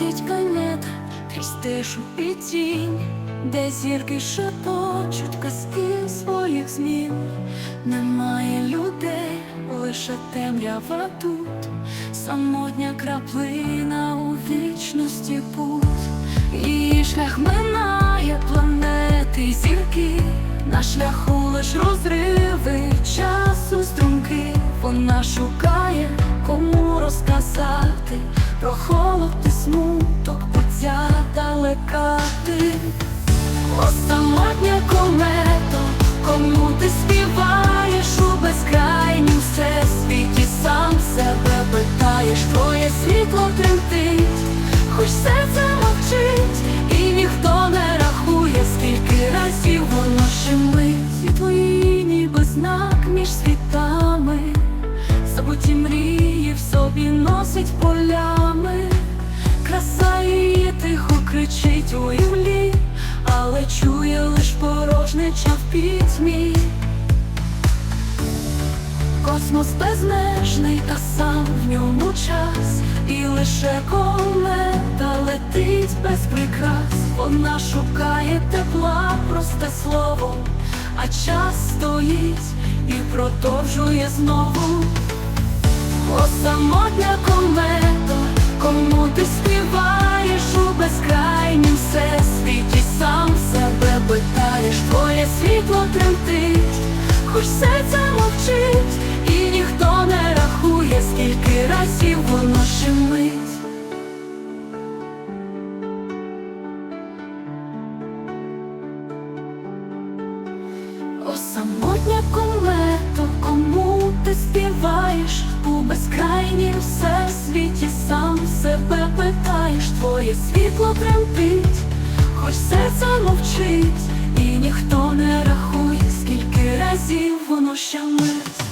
світить комета крізь тишу і тінь, де зірки шепочуть казки своїх змін. Немає людей, лише темрява тут, самотня краплина у вічності путь. Її шлях минає планети зірки, на шляху лиш розриви часу струмки. Вона шукає, кому розказати про холод і питаєш, твоє світло тремтить, хоч серце мовчить, і ніхто не рахує, скільки разів воно щемить, і твої ніби знак між світами, забуті мрії в собі носить полями. Краса її тихо кричить у імлі, але чує лиш порожнеча в пітьмі. Космос безмежний, та сам в ньому час, і лише комета летить без прикрас. Вона шукає тепла, просте слово, а час стоїть і продовжує знову. О, самотня комета, кому ти співаєш у безкрайнім всесвіті, сам себе питаєш, твоє світло тремтить, хоч серце мовчить, і ніхто не О, самотня комето, кому ти співаєш? У безкрайнім всесвіті, сам себе питаєш, твоє світло тремтить, хоч серце мовчить, і ніхто не рахує, скільки разів воно щемить.